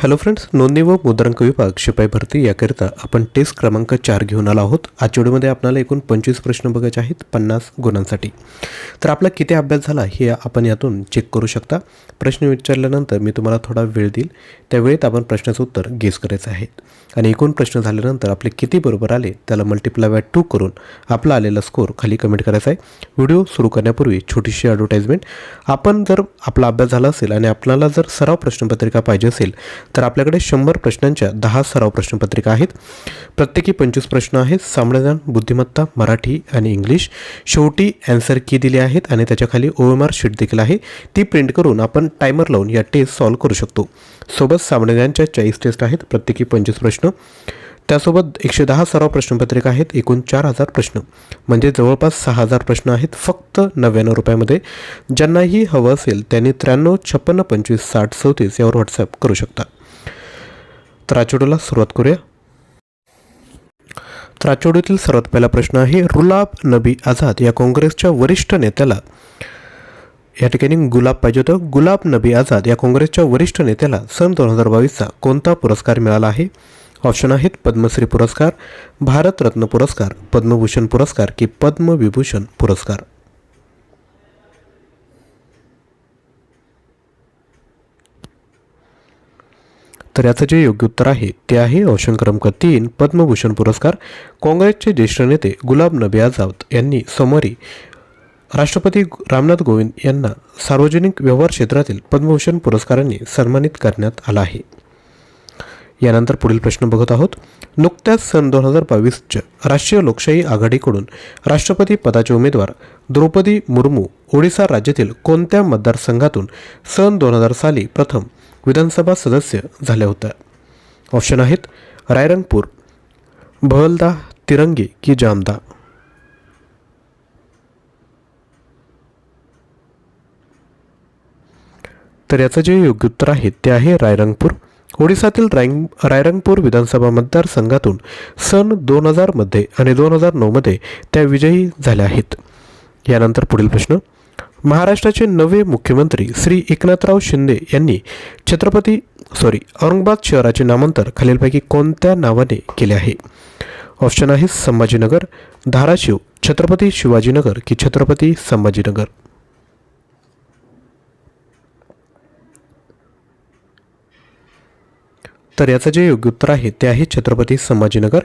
Hello friends नोंदणी व मुद्रांक विभाग शिपाई भरती याकरिता आपण टेस्ट क्रमांक चार घेऊन आलो आहोत. आजच्या व्हिडिओमध्ये आपल्याला एकूण पंचवीस प्रश्न बघायचे आहेत पन्नास गुणांसाठी. तर आपला किती अभ्यास झाला हे आपण यातून चेक करू शकता. प्रश्न विचारल्यानंतर मी तुम्हाला थोडा वेळ देईल. त्यावेळेत आपण प्रश्नाचं उत्तर गेस करायचं आहे. आणि एकूण प्रश्न झाल्यानंतर आपले किती बरोबर आले त्याला मल्टिप्लाय बाय टू करून आपला आलेला स्कोर खाली कमेंट करायचा आहे. व्हिडिओ सुरू करण्यापूर्वी छोटीशी ॲडव्हर्टाईजमेंट आपण जर आपला अभ्यास झाला असेल आणि आपल्याला जर सराव प्रश्नपत्रिका पाहिजे असेल तर आपल्याकडे शंभर प्रश्नांच्या दहा सराव प्रश्नपत्रिका आहेत. प्रत्येकी पंचवीस प्रश्न आहेत. सामान्यज्ञान बुद्धिमत्ता मराठी आणि इंग्लिश. शेवटी अँसर की दिली आहेत आणि त्याच्याखाली ओ एम आर शीट देखील आहे. ती प्रिंट करून आपण टायमर लावून या टेस्ट सॉल्व करू शकतो. सोबत सामान्यज्ञानच्या चाळीस टेस्ट आहेत. प्रत्येकी पंचवीस प्रश्न. त्यासोबत एकशे दहा सराव प्रश्नपत्रिका आहेत. एकूण चार हजार प्रश्न. म्हणजे जवळपास सहा हजार प्रश्न आहेत फक्त नव्याण्णव रुपयामध्ये. ज्यांनाही हवं असेल त्यांनी त्र्याण्णव छप्पन्न पंचवीस साठ चौतीस यावर व्हॉट्सअप करू शकता. त्राचोडूला सुरुवात करूया. त्राचोडूतील सर्वात पहिला प्रश्न आहे रुलाब नबी आझाद या काँग्रेसच्या वरिष्ठ नेत्याला. या ठिकाणी गुलाब पाहिजे होतं. गुलाब नबी आझाद या काँग्रेसच्या वरिष्ठ नेत्याला सन दोन हजार बावीसचा कोणता पुरस्कार मिळाला आहे? ऑप्शन आहेत पद्मश्री पुरस्कार भारतरत्न पुरस्कार पद्मभूषण पुरस्कार की पद्मविभूषण पुरस्कार. तर याचं जे योग्य उत्तर आहे ते आहे ऑप्शन क्रमांक तीन पद्मभूषण पुरस्कार. काँग्रेसचे ज्येष्ठ नेते गुलाब नबी आझाद यांनी सोमवारी राष्ट्रपती रामनाथ कोविंद यांना सार्वजनिक व्यवहार क्षेत्रातील पद्मभूषण पुरस्कारांनी सन्मानित करण्यात आला आहे. यानंतर पुढील प्रश्न बघत आहोत. नुकत्याच सन दोन हजार बावीसच्या राष्ट्रीय लोकशाही आघाडीकडून राष्ट्रपती पदाचे उमेदवार द्रौपदी मुर्मू ओडिसा राज्यातील कोणत्या मतदारसंघातून सन दोन हजार साली प्रथम विधानसभा सदस्य झाल्या होत्या? ऑप्शन आहेत रायरंगपूर बहलदा तिरंगी की जामदा? तर याचं जे योग्य उत्तर आहे ते आहे रायरंगपूर. ओडिसातील रायंग रायरंगपूर विधानसभा मतदारसंघातून सन दोन हजारमध्ये आणि दोन हजार नऊमध्ये त्या विजयी झाल्या आहेत. यानंतर पुढील प्रश्न. महाराष्ट्राचे नवे मुख्यमंत्री श्री एकनाथराव शिंदे यांनी छत्रपती सॉरी औरंगाबाद शहराचे नामांतर खालीलपैकी कोणत्या नावाने केले आहे? ऑप्शन आहे संभाजीनगर धाराशिव छत्रपती शिवाजीनगर की छत्रपती संभाजीनगर. तर याचं जे योग्य उत्तर आहे ते आहे छत्रपती संभाजीनगर.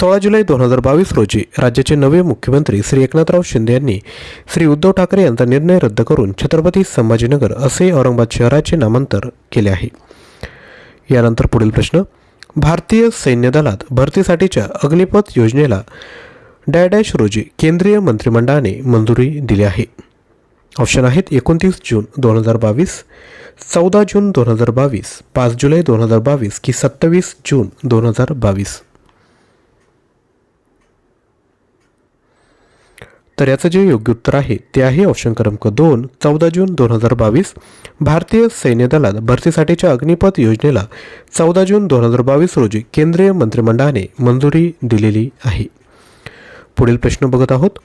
सोळा जुलै दोन हजार बावीस रोजी राज्याचे नवे मुख्यमंत्री श्री एकनाथराव शिंदे यांनी श्री उद्धव ठाकरे यांचा निर्णय रद्द करून छत्रपती संभाजीनगर असे औरंगाबाद शहराचे नामांतर केले आहे. यानंतर पुढील प्रश्न. भारतीय सैन्य दलात भरतीसाठीच्या अग्निपथ योजनेला डॅडॅश रोजी केंद्रीय मंत्रिमंडळाने मंजुरी दिली आहे. ऑप्शन आहेत एकोणतीस जून दोन हजार बावीस चौदा जून दोन हजार बावीस पाच जुलै दोन हजार बावीस की सत्तावीस जून दोन हजार बावीस. तर याचं जे योग्य उत्तर आहे ते आहे ऑप्शन क्रमांक दोन चौदा जून दोन हजार बावीस भारतीय सैन्य दलात भरतीसाठीच्या अग्निपथ योजनेला चौदा जून दोन हजार बावीस रोजी केंद्रीय मंत्रिमंडळाने मंजुरी दिलेली आहे. पुढील प्रश्न बघत आहोत.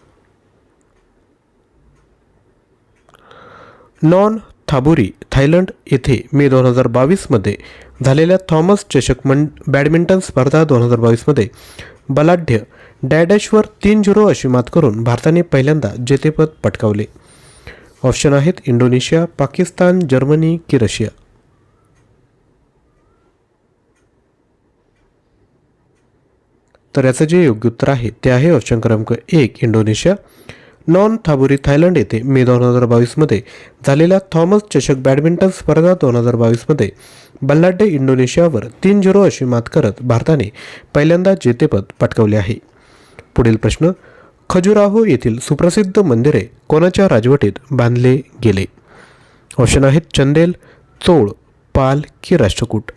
नॉन थाबुरी थायलंड येथे मे दोन हजार बावीसमध्ये झालेल्या थॉमस चषक मं बॅडमिंटन स्पर्धा दोन हजार बावीसमध्ये बलाढ्य डॅडॅशवर तीन झिरो अशी मात करून भारताने पहिल्यांदा जेतेपद पटकावले. ऑप्शन आहेत इंडोनेशिया पाकिस्तान जर्मनी की रशिया. तर याचं जे योग्य उत्तर आहे ते आहे ऑप्शन क्रमांक एक इंडोनेशिया. नॉन थाबुरी थायलंड येथे मे दोन हजार बावीसमध्ये झालेल्या थॉमस चषक बॅडमिंटन स्पर्धा दोन हजार बावीसमध्ये बल्लाड्डे इंडोनेशियावर तीन झिरो अशी मात करत भारताने पहिल्यांदा जेतेपद पटकावले आहे. पुढील प्रश्न खजुराहो येथील सुप्रसिद्ध मंदिरे कोणाच्या राजवटीत बांधले गेले? ऑप्शन आहेत चंदेल चोळ पाल की राष्ट्रकूट.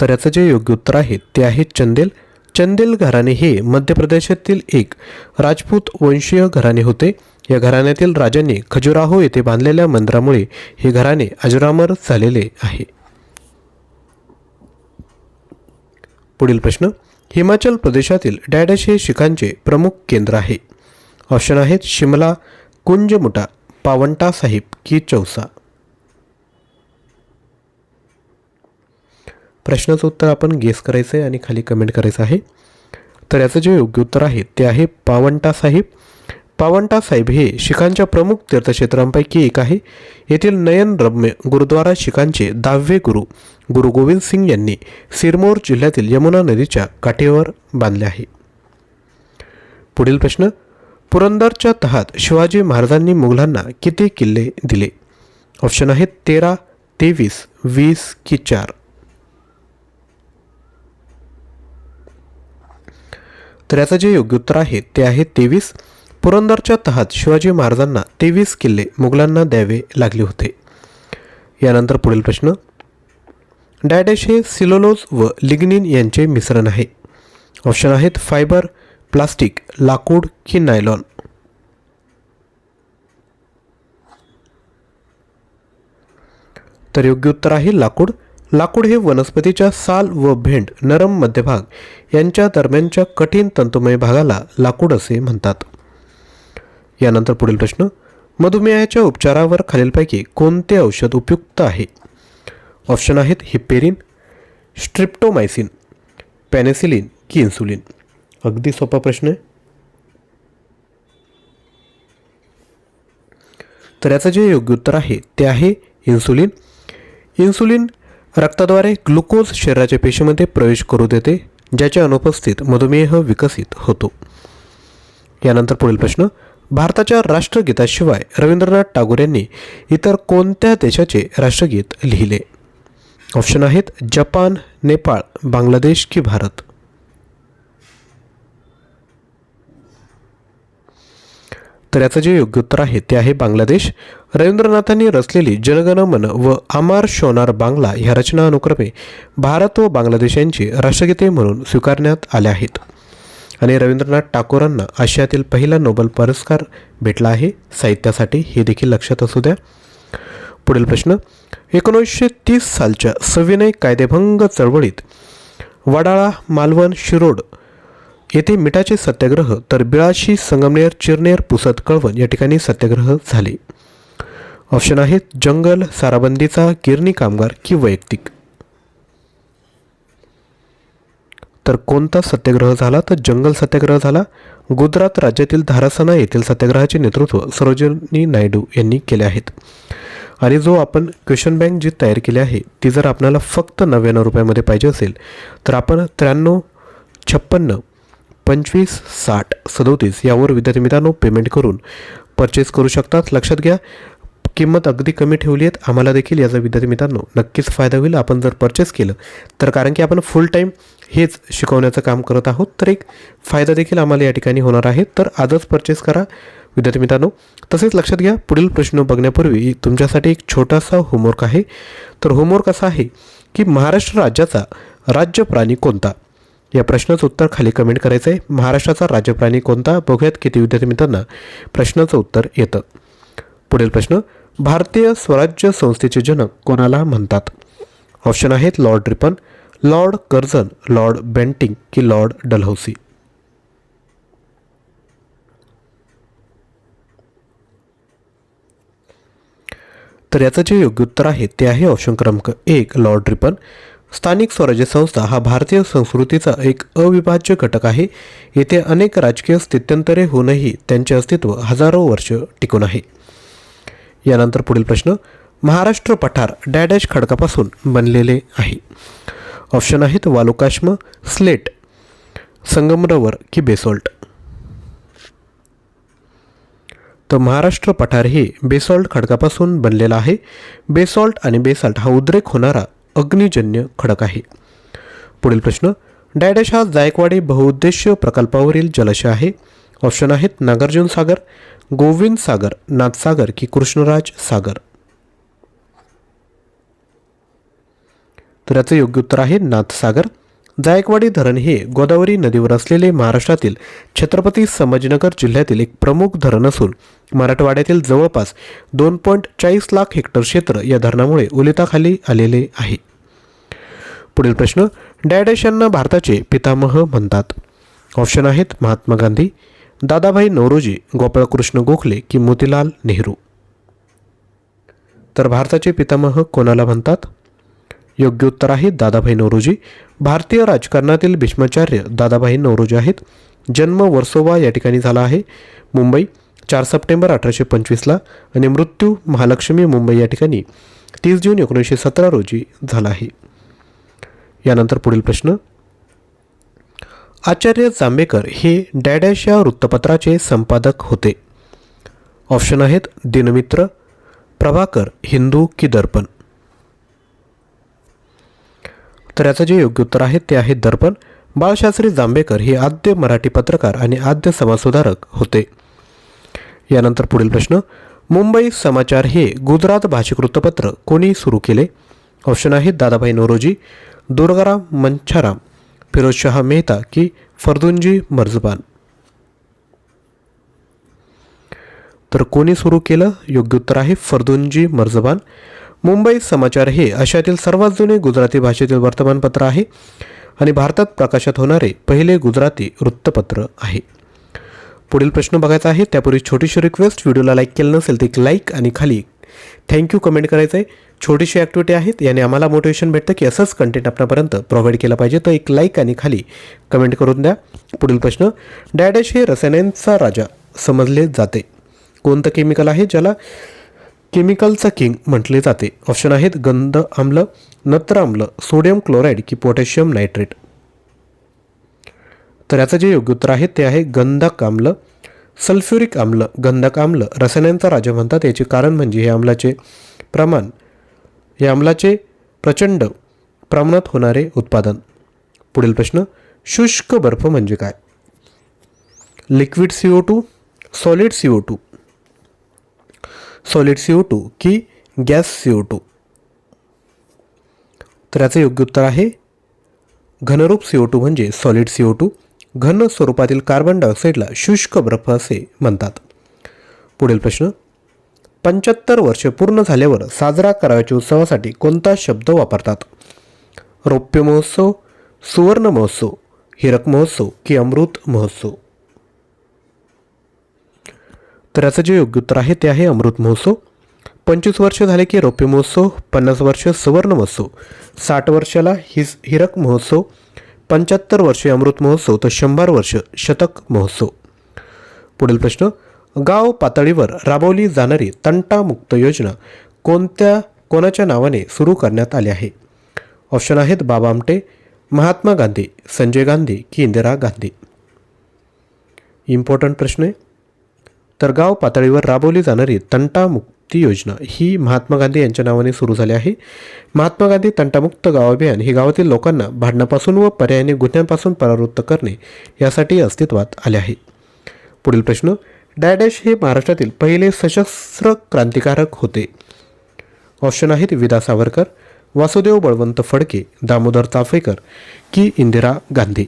तर याचं जे योग्य उत्तर आहे ते आहे चंदेल. चंदेल घराणे हे मध्य प्रदेशातील एक राजपूत वंशीय घराणे होते. या घराण्यातील राजांनी खजुराहो येथे बांधलेल्या मंदिरामुळे हे घराणे अजरामर झालेले आहे. पुढील प्रश्न हिमाचल प्रदेशातील डॅडश हे शिखांचे प्रमुख केंद्र आहे. ऑप्शन आहेत शिमला कुंजमुटा पावंटा साहिब की चौसा. प्रश्नाचं उत्तर आपण गेस करायचं आहे आणि खाली कमेंट करायचं आहे. तर याचं जे योग्य उत्तर आहे ते आहे पावंटा साहिब. पावंटा साहिब हे शिखांच्या प्रमुख तीर्थक्षेत्रांपैकी एक आहे. येथील नयन रम्य गुरुद्वारा शिखांचे दहावे गुरु गुरु गोविंद सिंग यांनी सिरमोर जिल्ह्यातील यमुना नदीच्या काठेवर बांधले आहे. पुढील प्रश्न पुरंदरच्या तहात शिवाजी महाराजांनी मुघलांना किती किल्ले दिले? ऑप्शन आहेत तेरा तेवीस वीस की चार. तर याचं जे योग्य उत्तर आहे ते आहे तेवीस. पुरंदरच्या तहात शिवाजी महाराजांना तेवीस किल्ले मुघलांना द्यावे लागले होते. यानंतर पुढील प्रश्न. डॅडेश हे सिलोलोज व लिग्निन यांचे मिश्रण आहे. ऑप्शन आहेत फायबर प्लास्टिक लाकूड की नायलॉन. तर योग्य उत्तर आहे लाकूड. लाकूड हे वनस्पतीच्या साल व भेंड नरम मध्यभाग यांच्या दरम्यानच्या कठीण तंतुमय भागाला लाकूड असे म्हणतात. यानंतर पुढील प्रश्न मधुमेहाच्या उपचारावर खालीलपैकी कोणते औषध उपयुक्त आहे? ऑप्शन आहेत हिपेरिन स्ट्रिप्टोमायसिन पॅनेसिलिन की इन्सुलिन. अगदी सोपा प्रश्न आहे. तर याचं जे योग्य उत्तर आहे ते आहे इन्सुलिन. इन्सुलिन रक्ताद्वारे ग्लुकोज शरीराच्या पेशीमध्ये प्रवेश करू देते ज्याच्या अनुपस्थित मधुमेह विकसित होतो. यानंतर पुढील प्रश्न भारताच्या राष्ट्रगीताशिवाय रवींद्रनाथ टागोर यांनी इतर कोणत्या देशाचे राष्ट्रगीत लिहिले? ऑप्शन आहेत जपान नेपाळ बांगलादेश की भारत. तर याचं जे योग्य उत्तर आहे ते आहे बांगलादेश. रवींद्रनाथांनी रचलेली जनगण मन व आमार शोनार बांगला ह्या रचना अनुक्रमे भारत व बांगलादेश यांची राष्ट्रगीते म्हणून स्वीकारण्यात आल्या आहेत. आणि रवींद्रनाथ टागोरांना आशियातील पहिला नोबेल पुरस्कार भेटला आहे. साहित्यासाठी हे देखील लक्षात असू द्या. पुढील प्रश्न. एकोणीसशे तीस सालच्या सविनय कायदेभंग चळवळीत वडाळा मालवण शिरोड येथे मिठाचे सत्याग्रह तर बिळाशी संगमनेर चिरनेर पुसद कळवण या ठिकाणी सत्याग्रह झाले. ऑप्शन आहेत जंगल साराबंदीचा गिरणी कामगार की वैयक्तिक. तर कोणता सत्याग्रह झाला? तर जंगल सत्याग्रह झाला. गुजरात राज्यातील धारासना येथील सत्याग्रहाचे नेतृत्व सरोजिनी नायडू यांनी केले आहेत. आणि जो आपण क्वेश्चन बँक जी तयार केली आहे ती जर आपल्याला फक्त नव्याण्णव रुपयामध्ये पाहिजे असेल तर आपण त्र्याण्णव छप्पन्न पंचवीस साठ सदोतीस यावर विद्यार्थी मित्रांनो पेमेंट करून परचेस करू शकतात. लक्षात घ्या किंमत अगदी कमी ठेवली आहेत. आम्हाला देखील याचा विद्यार्थी मित्रांनो नक्कीच फायदा होईल. आपण जर परचेस केलं तर कारण की आपण फुल टाईम हेच शिकवण्याचं काम करत आहोत तर एक फायदा देखील आम्हाला या ठिकाणी होणार आहे. तर आजच परचेस करा विद्यार्थी मित्रांनो. तसेच लक्षात घ्या पुढील प्रश्न बघण्यापूर्वी तुमच्यासाठी एक छोटासा होमवर्क आहे. तर होमवर्क असा आहे की महाराष्ट्र राज्याचा राज्य प्राणी कोणता? या प्रश्नाचं उत्तर खाली कमेंट करायचं आहे महाराष्ट्राचा राज्यप्राणी कोणता? बघूयात किती विद्यार्थी मित्रांना प्रश्नाचं उत्तर येतं. पुढील प्रश्न भारतीय स्वराज्य संस्थेचे जनक कोणाला म्हणतात? ऑप्शन आहेत lord Ripon lord Curzon lord Bentinck की लॉर्ड डलहौसी तर याचं जे योग्य उत्तर आहे ते आहे ऑप्शन क्रमांक एक लॉर्ड रिपन स्थानिक स्वराज्य संस्था हा भारतीय संस्कृतीचा एक अविभाज्य घटक आहे. येथे अनेक राजकीय स्थित्यंतरे होऊनही त्यांचे अस्तित्व हजारो वर्ष टिकून आहे. यानंतर पुढील प्रश्न. महाराष्ट्र पठार डॅडॅश खडकापासून बनलेले आहे. ऑप्शन आहेत वालुकाश्म स्लेट संगमरवर की बेसॉल्ट. तर महाराष्ट्र पठार हे बेसॉल्ट खडकापासून बनलेला आहे. बेसॉल्ट आणि बेसाल्ट हा उद्रेक होणारा अग्निजन्य खडक आहे. पुढील प्रश्न डायडॅश हा जायकवाडी बहुउद्देशीय प्रकल्पावरील जलाशय आहे. ऑप्शन आहेत नागार्जुन सागर गोविंद सागर नाथसागर की कृष्णराज सागर. तर याचं योग्य उत्तर आहे नाथसागर जायकवाडी धरण हे गोदावरी नदीवर असलेले महाराष्ट्रातील छत्रपती संभाजीनगर जिल्ह्यातील एक प्रमुख धरण असून मराठवाड्यातील जवळपास दोन पॉईंट चाळीस लाख हेक्टर क्षेत्र या धरणामुळे उलिताखाली आलेले आहे. पुढील प्रश्न डॅडॅश यांना भारताचे पितामह म्हणतात. ऑप्शन आहेत महात्मा गांधी दादाभाई नौरोजी गोपाळकृष्ण गोखले की मोतीलाल नेहरू. तर भारताचे पितामह कोणाला म्हणतात? योग्य उत्तर आहे दादाभाई नौरोजी भारतीय राजकारणातील भीष्माचार्य दादाभाई नौरोजी आहेत. जन्म वर्सोवा या ठिकाणी झाला आहे. मुंबई चार सप्टेंबर अठराशे पंचवीसला आणि मृत्यू महालक्ष्मी मुंबई या ठिकाणी तीस जून एकोणीसशे सतरा रोजी झाला आहे. यानंतर पुढील प्रश्न. आचार्य जांभेकर हे डॅडॅश या वृत्तपत्राचे संपादक होते. ऑप्शन आहेत दिनमित्र प्रभाकर हिंदू की दर्पण. तर याचं जे योग्य उत्तर आहे ते आहे दर्पण. बाळशास्त्री जांभेकर हे आद्य मराठी पत्रकार आणि आद्य समाजसुधारक होते. यानंतर पुढील प्रश्न. मुंबई समाचार हे गुजरात भाषिक वृत्तपत्र कोणी सुरू केले? ऑप्शन आहेत दादाभाई नोरोजी दुर्गाराम मंछाराम फिरोजशहा मेहता की फर्दुंजी मर्जबान तर कोणी सुरू केलं? योग्य उत्तर आहे फर्दुंजी मर्जबान मुंबई समाचार हे आशियातील सर्वात जुने गुजराती भाषेतील वर्तमानपत्र आहे आणि भारतात प्रकाशित होणारे पहिले गुजराती वृत्तपत्र आहे. पुढील प्रश्न बघायचा आहे त्यापूर्वी छोटीशी रिक्वेस्ट व्हिडिओला लाईक केलं नसेल तर एक लाईक आणि खाली थँक्यू कमेंट करायचं आहे छोटीशी ॲक्टिव्हिटी आहेत याने आम्हाला मोटिवेशन भेटतं की असंच कंटेंट आपल्यापर्यंत प्रोव्हाइड केलं पाहिजे. तर एक लाईक आणि खाली कमेंट करून द्या. पुढील प्रश्न डॅडॅश हे रसायनांचा राजा समजले जाते. कोणतं केमिकल आहे ज्याला केमिकलचा किंग म्हटले जाते. ऑप्शन आहेत गंध आम्ल नत्र आम्ल सोडियम क्लोराईड की पोटॅशियम नायट्रेट. तर याचं जे योग्य उत्तर आहे ते आहे गंधक आम्ल. सल्फ्युरिक आम्ल गंधक आम्ल रसायनांचा राजा म्हणतात. याचे कारण म्हणजे हे आम्लाचे प्रमाण. हे आम्लाचे प्रचंड प्रमाणात होणारे उत्पादन. पुढील प्रश्न शुष्क बर्फ म्हणजे काय? Liquid C O two solid C O two solid C O two की गॅस सी ओ टू तर याचं योग्य उत्तर आहे घनरूप सी ओ टू म्हणजे सॉलिड सी ओ टू घन स्वरूपातील कार्बन डायऑक्साईडला शुष्क बर्फ असे म्हणतात. पुढील प्रश्न पंच्याहत्तर वर्ष पूर्ण झाल्यावर साजरा करावयाच्या उत्सवासाठी कोणता शब्द वापरतात? रौप्य महोत्सव सुवर्ण महोत्सव हिरक महोत्सव की अमृत महोत्सव? तर याचं जे योग्य उत्तर आहे ते आहे अमृत महोत्सव. पंचवीस वर्ष झाले की रौप्य महोत्सव पन्नास वर्ष सुवर्ण महोत्सव साठ वर्षाला हिस हिरक महोत्सव पंच्याहत्तर वर्षे अमृत महोत्सव तर शंभर वर्ष शतक महोत्सव. पुढील प्रश्न गाव पातळीवर राबवली जाणारी तंटामुक्त योजना कोणत्या कोणाच्या नावाने सुरू करण्यात आली आहे? ऑप्शन आहेत बाबा आमटे महात्मा गांधी संजय गांधी की इंदिरा गांधी. इम्पॉर्टंट प्रश्न आहे. तर गाव पातळीवर राबवली जाणारी तंटामुक्ती योजना ही महात्मा गांधी यांच्या नावाने सुरू झाली आहे. महात्मा गांधी तंटामुक्त गाव अभियान हे गावातील लोकांना भांडणापासून व पर्यायाने गुन्ह्यांपासून परावृत्त करणे यासाठी अस्तित्वात आले आहे. पुढील प्रश्न डॅडॅश हे महाराष्ट्रातील पहिले सशस्त्र क्रांतिकारक होते. ऑप्शन आहेत विदा सावरकर वासुदेव बळवंत फडके दामोदर चाफेकर की इंदिरा गांधी.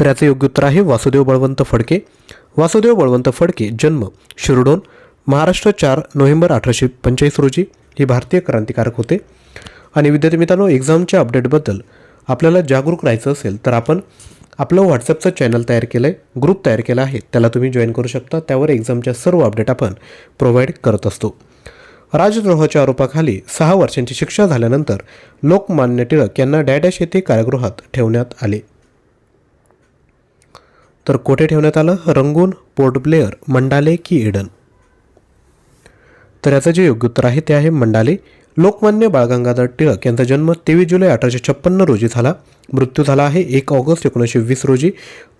तर याचं योग्य उत्तर आहे वासुदेव बळवंत फडके. वासुदेव बळवंत फडके जन्म शिरडोन महाराष्ट्र चार नोव्हेंबर अठराशे पंचेचाळीस रोजी. हे भारतीय क्रांतिकारक होते. आणि विद्यार्थी मित्रांनो एक्झामच्या अपडेटबद्दल आपल्याला जागरूक राहायचं असेल तर आपण आपलं व्हॉट्सअपचं चॅनल तयार केलं आहे ग्रुप तयार केला आहे. त्याला तुम्ही जॉईन करू शकता. त्यावर एक्झामच्या सर्व अपडेट आपण प्रोव्हाइड करत असतो. राजद्रोहाच्या आरोपाखाली सहा वर्षांची शिक्षा झाल्यानंतर लोकमान्य टिळक यांना डॅडॅश येथे कारागृहात ठेवण्यात आले. तर कोठे ठेवण्यात आलं? रंगून पोर्ट ब्लेअर मंडाले की एडन? तर याचं जे योग्य उत्तर आहे ते आहे मंडाले. लोकमान्य बाळगंगाधर टिळक यांचा जन्म तेवीस जुलै अठराशे छप्पन्न रोजी झाला. मृत्यू झाला आहे एक ऑगस्ट एकोणीसशे वीस रोजी.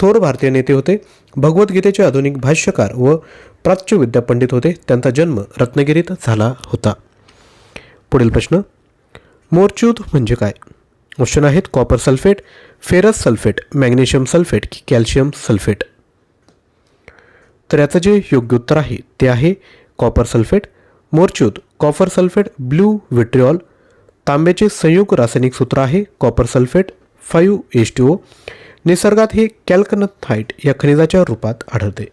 थोर भारतीय नेते होते. भगवद्गीतेचे आधुनिक भाष्यकार व प्राच्यविद्या पंडित होते. त्यांचा जन्म रत्नागिरीत झाला होता. पुढील प्रश्न. मोरच्यूत म्हणजे काय? क्वेश्चन आहेत copper sulphate ferrous sulphate magnesium sulphate की कॅल्शियम सल्फेट. तर याचं जे योग्य उत्तर आहे ते आहे कॉपर सल्फेट मोरच्यूत कॉपर सल्फेट ब्लू विट्रिऑल तांब्याचे संयुग रासायनिक सूत्र आहे copper sulphate five H T O. निसर्गात हे कॅल्कनथाईट या खनिजाच्या रूपात आढळते.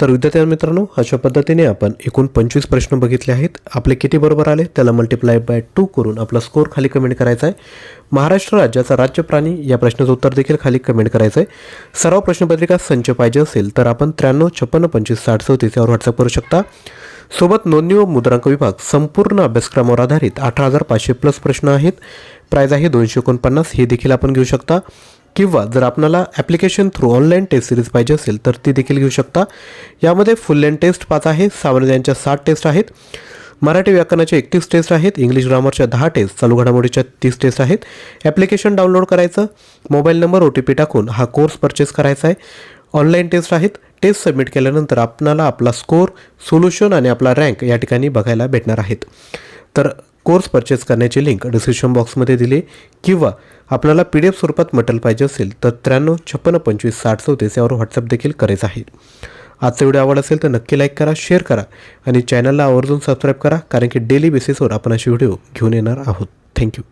तर विद्यार्थी मित्रांनो अशा पद्धतीने आपण एकूण पंचवीस प्रश्न बघितले आहेत. आपले किती बरोबर आले त्याला मल्टिप्लाय बाय टू करून आपला स्कोअर खाली कमेंट करायचा आहे. महाराष्ट्र राज्याचा राज्य प्राणी या प्रश्नाचं उत्तर देखील खाली कमेंट करायचं आहे सर्व प्रश्नपत्रिका संच पाहिजे असेल तर आपण त्र्याण्णव छप्पन्न पंचवीस साठ चौतीस यावर व्हॉट्सअप करू शकता. सोबत नोंदणी व मुद्रांक विभाग संपूर्ण अभ्यासक्रमावर आधारित अठरा हजार पाचशे प्लस प्रश्न आहेत. प्राईज आहे दोनशे एकोणपन्नास हे देखील आपण घेऊ शकता. किंवा जर आपल्याला application through online test series पाहिजे असेल तर ती देखील घेऊ शकता. यामध्ये फुल लेन टेस्ट पाच आहे सामान्य यांच्या साठ टेस्ट आहेत. मराठी व्याकरणाच्या एकतीस टेस्ट आहेत इंग्लिश ग्रामरच्या दहा टेस्ट चालू घडामोडीच्या तीस टेस्ट आहेत. ॲप्लिकेशन डाउनलोड करायचं mobile number O T P टाकून हा कोर्स परचेस करायचा आहे. ऑनलाईन टेस्ट आहेत टेस्ट सबमिट केल्यानंतर आपणाला आपला स्कोअर सोल्युशन आणि आपला रँक या ठिकाणी बघायला भेटणार आहेत. तर कोर्स परचेस करण्याची लिंक डिस्क्रिप्शन बॉक्समध्ये दिली. किंवा आपल्याला पी डी एफ स्वरूपात मटेरियल पाहिजे असेल तर त्र्याण्णव छप्पन्न पंचवीस साठ चौतीस यावर व्हॉट्सअप देखील करायचं आहे. आजचा व्हिडिओ आवड असेल तर नक्की लाईक करा शेअर करा आणि चॅनलला आवर्जून सबस्क्राईब करा कारण की डेली बेसिसवर आपण असे व्हिडिओ घेऊन येणार आहोत. थँक्यू